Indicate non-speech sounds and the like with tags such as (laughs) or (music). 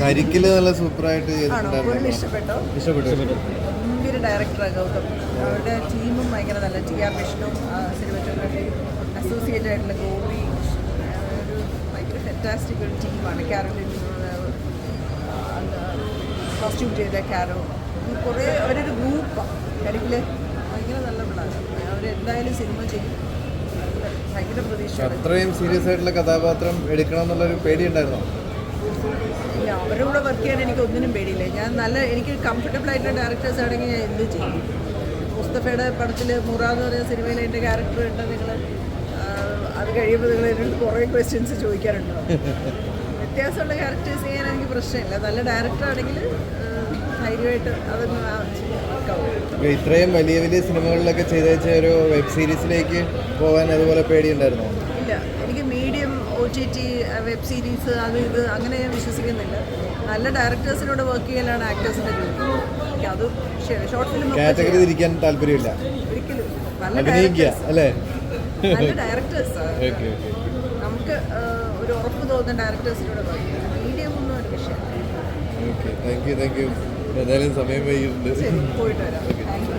കരിക്കിൽ നല്ല സൂപ്പറായിട്ട് ഗംഭീര ഡയറക്ടറാണ് ഗൗതം. അവരുടെ ടീമും ഭയങ്കര നല്ല. T R Vishnu cinematography associate ആയിട്ടുള്ള ഗോപി ഒരു ഭയങ്കര ഫെറ്റാസ്റ്റിക് ഒരു ടീമാണ് കാരോലിൻ കോസ്റ്റ്യൂം ചെയ്ത കാരോ കുറേ അവരൊരു ഗ്രൂപ്പാണ് കരിക്കിൽ ഭയങ്കര നല്ല പിള്ളേർ അവരെന്തായാലും സിനിമ ചെയ്യും. അത്രയും സീരിയസ് ആയിട്ടുള്ള കഥാപാത്രം എടുക്കണം എന്നുള്ളൊരു പേടിയുണ്ടായിരുന്നോ? അവരുടെ കൂടെ വർക്ക് ചെയ്യാൻ എനിക്ക് ഒന്നിനും പേടിയില്ല. ഞാൻ നല്ല എനിക്ക് കംഫർട്ടബിൾ ആയിട്ടുള്ള ഡയറക്ടേഴ്സ് ആണെങ്കിൽ ഞാൻ എന്ത് ചെയ്യും. മുസ്തഫയുടെ പടത്തിൽ മുറാദ് എന്ന് പറയുന്ന സിനിമയിൽ എന്റെ ക്യാരക്ടർ ഉണ്ട്. നിങ്ങൾ അത് കഴിയുമ്പോൾ നിങ്ങൾ എന്നോട് കുറേ ക്വസ്റ്റ്യൻസ് ചോദിക്കാറുണ്ടോ. വ്യത്യാസമുള്ള ക്യാരക്ടേഴ്സ് ചെയ്യാൻ എനിക്ക് പ്രശ്നമില്ല. നല്ല ഡയറക്ടർ ആണെങ്കിൽ ധൈര്യമായിട്ട് അതൊന്ന് ഇത്രയും വലിയ വലിയ സിനിമകളിലൊക്കെ ചെയ്ത് ഒരു വെബ് സീരീസിലേക്ക് പോകാൻ അതുപോലെ പേടിയുണ്ടായിരുന്നോ? ഇല്ല. എനിക്ക് medium T T web series അത് ഇത് അങ്ങനെ ഞാൻ വിശ്വസിക്കുന്നില്ല. നല്ല ഡയറക്ടേഴ്സിനോട് വർക്ക് ചെയ്യലാണ് ആക്ടേഴ്സിന്റെ ജോലി. എനിക്ക് അത് ഷോർട്ട് ഫിലിം കാറ്റഗറി തിരിക്കാൻ താല്പര്യമില്ല. ഒരിക്കലും. നല്ല ഡയറക്ടേഴ്സ് നല്ല (laughs) നമുക്ക് ഒരു ഉറപ്പ് തോന്നുന്ന ഡയറക്ടേഴ്സിനോട് വർക്ക് ചെയ്യാം. മീഡിയം ഒന്നും ഒരു വിഷയം okay thank you thank you ഏതായാലും സമയം വൈകിട്ടുണ്ട്. പോയിട്ട് വരാം. Thank you